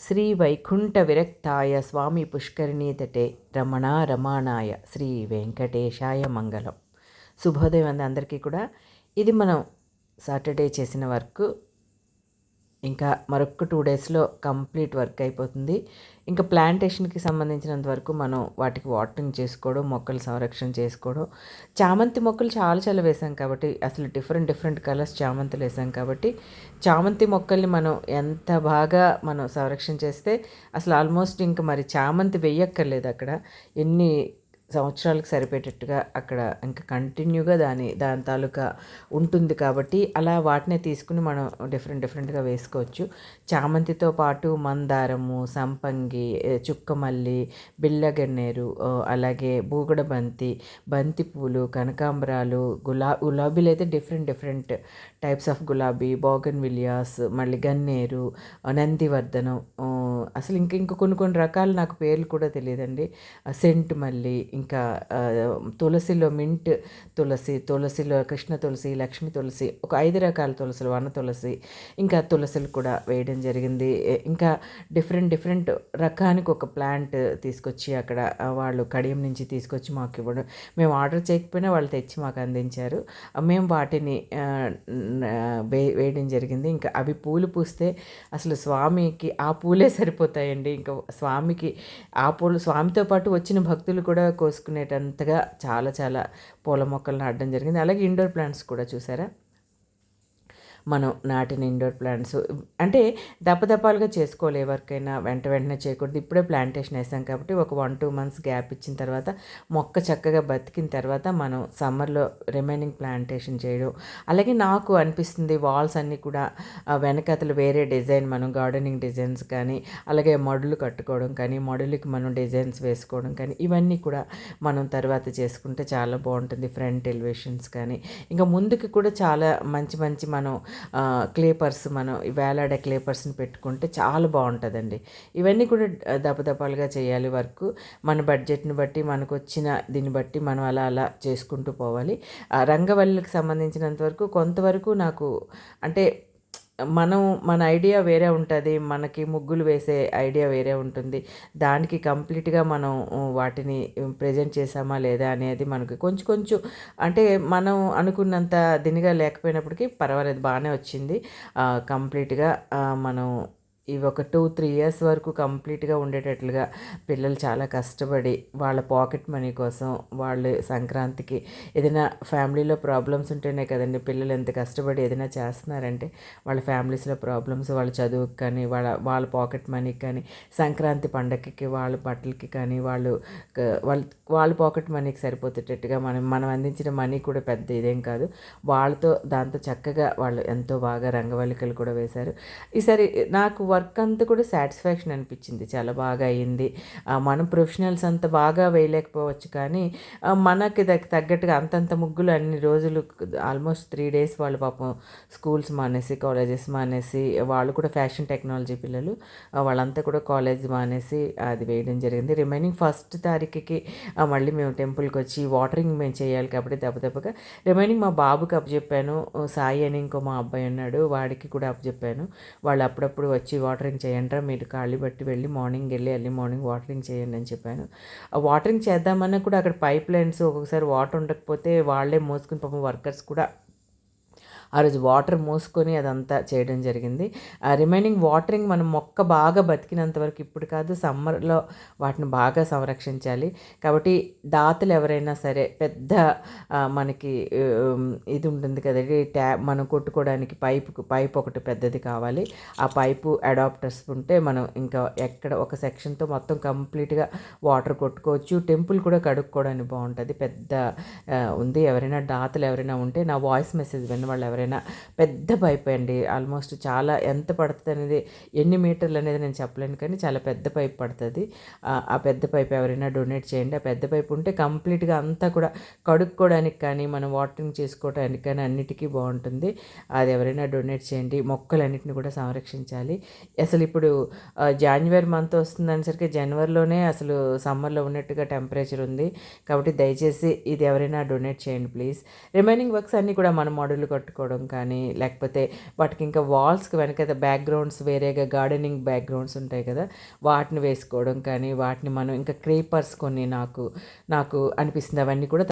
శ్రీ వైకుంఠ విరక్తాయ స్వామి పుష్కరిణీ తటే రమణ రమాణాయ శ్రీ వెంకటేశాయ మంగళం శుభోదయం అంది అందరికీ కూడా. ఇది మనం సాటర్డే చేసిన వర్క్. ఇంకా మరొక టూ డేస్లో కంప్లీట్ వర్క్ అయిపోతుంది. ఇంకా ప్లాంటేషన్కి సంబంధించినంత వరకు మనం వాటికి వాటరింగ్ చేసుకోవడం మొక్కలు సంరక్షణ చేసుకోవడం. చామంతి మొక్కలు చాలా చాలా వేసాం కాబట్టి అసలు డిఫరెంట్ డిఫరెంట్ కలర్స్ చామంతులు వేసాం కాబట్టి చామంతి మొక్కల్ని మనం ఎంత బాగా మనం సంరక్షణ చేస్తే అసలు ఆల్మోస్ట్ ఇంకా మరి చామంతి వెయ్యక్కర్లేదు అక్కడ. ఎన్ని సంవత్సరాలకు సరిపోయేటట్టుగా అక్కడ ఇంకా కంటిన్యూగా దాని దాని తాలూకా ఉంటుంది కాబట్టి అలా వాటినే తీసుకుని మనం డిఫరెంట్ డిఫరెంట్గా వేసుకోవచ్చు. చామంతితో పాటు మందారము సంపంగి చుక్కమల్లి బిల్లగన్నేరు అలాగే బూగడ బంతి బంతి పూలు కనకాంబరాలు గులా గులాబీలు అయితే డిఫరెంట్ డిఫరెంట్ టైప్స్ ఆఫ్ గులాబీ బోగన్ విలియాస్ మళ్ళీ గన్నేరు నందివర్ధనం అసలు ఇంకా ఇంకా కొన్ని కొన్ని రకాలు నాకు పేర్లు కూడా తెలియదండి. సెంట్ మల్లి ఇంకా తులసిలో మింట్ తులసి తులసిలో కృష్ణ తులసి లక్ష్మి తులసి ఒక ఐదు రకాల తులసులు వన తులసి ఇంకా తులసిలు కూడా వేయడం జరిగింది. ఇంకా డిఫరెంట్ డిఫరెంట్ రకానికి ఒక ప్లాంట్ తీసుకొచ్చి అక్కడ వాళ్ళు కడియం నుంచి తీసుకొచ్చి మాకు ఇవ్వడం. మేము ఆర్డర్ చేయకపోయినా వాళ్ళు తెచ్చి మాకు అందించారు. మేము వాటిని వే వేయడం జరిగింది. ఇంకా అవి పూలు పూస్తే అసలు స్వామికి ఆ పూలే సరి సరిపోతాయండి. ఇంకా స్వామికి ఆ పూలు స్వామితో పాటు వచ్చిన భక్తులు కూడా కోసుకునేటంతగా చాలా చాలా పూల మొక్కలు నాటడం జరిగింది. అలాగే ఇండోర్ ప్లాంట్స్ కూడా చూసారా? మనం నాటిన ఇండోర్ ప్లాంట్స్ అంటే దప్పదప్పాలుగా చేసుకోవాలి ఎవరికైనా వెంట వెంటనే చేయకూడదు. ఇప్పుడే ప్లాంటేషన్ వేసాం కాబట్టి ఒక వన్ టూ మంత్స్ గ్యాప్ ఇచ్చిన తర్వాత మొక్క చక్కగా బతికిన తర్వాత మనం సమ్మర్లో రిమైనింగ్ ప్లాంటేషన్ చేయడం. అలాగే నాకు అనిపిస్తుంది వాల్స్ అన్నీ కూడా వెనకతలు వేరే డిజైన్ మనం గార్డెనింగ్ డిజైన్స్ కానీ అలాగే మడులు కట్టుకోవడం కానీ మడులకి మనం డిజైన్స్ వేసుకోవడం కానీ ఇవన్నీ కూడా మనం తర్వాత చేసుకుంటే చాలా బాగుంటుంది. ఫ్రంట్ ఎలివేషన్స్ కానీ ఇంకా ముందుకు కూడా చాలా మంచి మంచి మనం క్లేపర్స్ మనం వేలాడే క్లేపర్స్ని పెట్టుకుంటే చాలా బాగుంటుందండి. ఇవన్నీ కూడా దపదపాలుగా చేయాలి వర్క్. మన బడ్జెట్ని బట్టి మనకు వచ్చిన దీన్ని బట్టి మనం అలా అలా చేసుకుంటూ పోవాలి. రంగవల్లికి సంబంధించినంత వరకు కొంతవరకు నాకు అంటే మనం మన ఐడియా వేరే ఉంటుంది మనకి ముగ్గులు వేసే ఐడియా వేరే ఉంటుంది. దానికి కంప్లీట్గా మనం వాటిని ప్రజెంట్ చేసామా లేదా అనేది మనకి కొంచెం కొంచెం అంటే మనం అనుకున్నంత దినిగా లేకపోయినప్పటికీ పర్వాలేదు బాగానే వచ్చింది. కంప్లీట్గా మనం ఇవి ఒక టూ త్రీ ఇయర్స్ వరకు కంప్లీట్గా ఉండేటట్లుగా పిల్లలు చాలా కష్టపడి వాళ్ళ పాకెట్ మనీ కోసం వాళ్ళు సంక్రాంతికి ఏదైనా ఫ్యామిలీలో ప్రాబ్లమ్స్ ఉంటేనే కదండి పిల్లలు ఎంత కష్టపడి ఏదైనా చేస్తున్నారంటే వాళ్ళ ఫ్యామిలీస్లో ప్రాబ్లమ్స్ వాళ్ళ చదువుకి కానీ వాళ్ళ వాళ్ళ పాకెట్ మనీకి కానీ సంక్రాంతి పండగకి వాళ్ళ బట్టలకి కానీ వాళ్ళు వాళ్ళ వాళ్ళ పాకెట్ మనీకి సరిపోతేటట్టుగా మనం మనం అందించిన మనీ కూడా పెద్ద ఇదేం కాదు. వాళ్ళతో దాంతో చక్కగా వాళ్ళు ఎంతో బాగా రంగవల్లికలు కూడా వేశారు. ఈసారి నాకు వర్క్ అంతా కూడా సాటిస్ఫాక్షన్ అనిపించింది. చాలా బాగా అయింది. మనం ప్రొఫెషనల్స్ అంత బాగా వేయలేకపోవచ్చు కానీ మనకి తగ్గట్టుగా అంతంత ముగ్గులు అన్ని రోజులు ఆల్మోస్ట్ త్రీ డేస్ వాళ్ళు పాపం స్కూల్స్ మానేసి కాలేజెస్ మానేసి వాళ్ళు కూడా ఫ్యాషన్ టెక్నాలజీ పిల్లలు వాళ్ళంతా కూడా కాలేజ్ మానేసి అది వేయడం జరిగింది. రిమైనింగ్ ఫస్ట్ తారీఖుకి మళ్ళీ మేము టెంపుల్కి వచ్చి వాటరింగ్ మేము చేయాలి కాబట్టి దెబ్బదెబ్బగా రిమైనింగ్ మా బాబుకి అప్పచెప్పాను. సాయి అని ఇంకో మా అబ్బాయి ఉన్నాడు వాడికి కూడా అప్పచెప్పాను. వాళ్ళు అప్పుడప్పుడు వచ్చి వాటరింగ్ చేయండి మీరు ఖాళీ బట్టి వెళ్ళి మార్నింగ్ వెళ్ళి ఎర్లీ మార్నింగ్ వాటరింగ్ చేయండి అని చెప్పాను. ఆ వాటరింగ్ చేద్దామన్నా కూడా అక్కడ పైప్ లైన్స్ ఒక్కొక్కసారి వాటర్ ఉండకపోతే వాళ్ళే మోసుకుని పాపం వర్కర్స్ కూడా ఆ రోజు వాటర్ మూసుకొని అదంతా చేయడం జరిగింది. ఆ రిమైనింగ్ వాటరింగ్ మనం మొక్క బాగా బతికినంత వరకు ఇప్పుడు కాదు సమ్మర్లో వాటిని బాగా సంరక్షించాలి. కాబట్టి దాతలు ఎవరైనా సరే పెద్ద మనకి ఇది ఉంటుంది కదండి ట్యాప్ మనం కొట్టుకోవడానికి పైపు పైప్ ఒకటి పెద్దది కావాలి. ఆ పైపు అడాప్టర్స్ ఉంటే మనం ఇంకా ఎక్కడ ఒక సెక్షన్తో మొత్తం కంప్లీట్గా వాటర్ కొట్టుకోవచ్చు. టెంపుల్ కూడా కడుక్కోవడానికి బాగుంటుంది. పెద్ద ఉంది. ఎవరైనా దాతలు ఎవరైనా ఉంటే నా వాయిస్ మెసేజ్ విన్న వాళ్ళు ఎవరైనా ఎవరైనా పెద్ద పైప్ అండి ఆల్మోస్ట్ చాలా ఎంత పడుతుంది అనేది ఎన్ని మీటర్లు అనేది నేను చెప్పలేను కానీ చాలా పెద్ద పైప్ పడుతుంది. ఆ పెద్ద పైప్ ఎవరైనా డొనేట్ చేయండి. ఆ పెద్ద పైప్ ఉంటే కంప్లీట్గా అంతా కూడా కడుక్కోవడానికి కానీ మనం వాటరింగ్ చేసుకోవడానికి కానీ అన్నిటికీ బాగుంటుంది. అది ఎవరైనా డొనేట్ చేయండి. మొక్కలన్నింటిని కూడా సంరక్షించాలి. అసలు ఇప్పుడు జాన్యువరి మంత్ వస్తుందనేసరికి జనవరిలోనే అసలు సమ్మర్లో ఉన్నట్టుగా టెంపరేచర్ ఉంది. కాబట్టి దయచేసి ఇది ఎవరైనా డొనేట్ చేయండి ప్లీజ్. రిమైనింగ్ వర్క్స్ అన్నీ కూడా మన మోడల్ కట్టుకోవడం వేసుకోవడం కానీ లేకపోతే వాటికి ఇంకా వాల్స్కి వెనక బ్యాక్గ్రౌండ్స్ వేరేగా గార్డెనింగ్ బ్యాక్గ్రౌండ్స్ ఉంటాయి కదా వాటిని వేసుకోవడం కానీ వాటిని మనం ఇంకా క్రీపర్స్ కొన్ని నాకు నాకు అనిపిస్తుంది. అవన్నీ కూడా